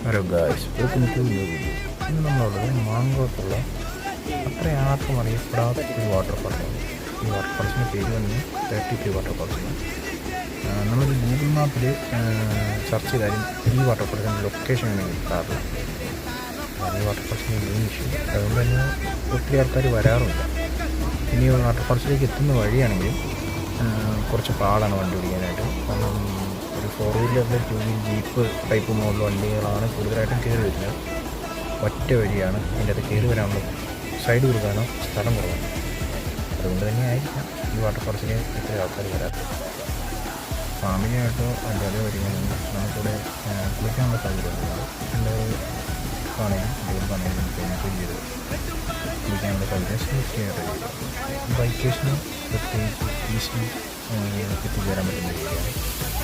Hello guys welcome to new video ഇന്ന് നമ്മളുള്ളത് മാങ്കോത്തുള്ള അത്ര ആർക്കും അറിയപ്പെടാത്ത ഒരു വാട്ടർഫാൾസാണ് ഈ വാട്ടർഫാൾസിന്റെ പേര് തന്നെ തേർട്ടി ത്രീ വാട്ടർഫാൾസാണ് നമ്മൾ ഗൂഗിൾ മാപ്പിൽ സെർച്ച് ചെയ്താലും ഈ വാട്ടർഫാൾസിന്റെ ലൊക്കേഷൻ ആണ് കിട്ടാറില്ല ഈ വാട്ടർഫാൾസിന്റെ മെയിൻ ഇഷ്യൂ അതുകൊണ്ട് തന്നെ ഒത്തിരി ആൾക്കാർ വരാറുമില്ല ഇനി വാട്ടർ വാട്ടർഫാൾസിലേക്ക് എത്തുന്ന വഴിയാണെങ്കിലും കുറച്ച് പാടാണ് വണ്ടി ഓടിക്കാനായിട്ട്. Four വീലറിൽ two wheel jeep type model വണ്ടികളാണ് കൂടുതലായിട്ടും കയറി വരുന്നത്. ഒറ്റ വഴിയാണ് അതിന്റെ അത് കയറി വരാനുള്ള സൈഡ് കൊടുക്കാനോ സ്ഥലം കുറവാണ്. അതുകൊണ്ട് തന്നെ ആയിരിക്കാം. ഈ വാട്ടർ വാട്ടർഫാൾസിന് ഇത്ര ആൾക്കാർ വരാത്തത്. ഫാമിലിയായിട്ടോ അല്ലാതെ വരികയാണെങ്കിൽ നമുക്കിവിടെ കുളിക്കാനുള്ള സൗകര്യമുണ്ട് എല്ലാവരും ആണെങ്കിലും ദൂരത്താണെങ്കിലും നമുക്ക് എൻജോയ് ചെയ്ത് കുളിക്കാനുള്ള സൗകര്യം സെലക്ട് ചെയ്യാറുണ്ട് ബൈക്കേഷനും പ്രത്യേകിച്ച് ഈസിലി എത്തിച്ചേരാൻ പറ്റുന്ന രീതിയാണ്.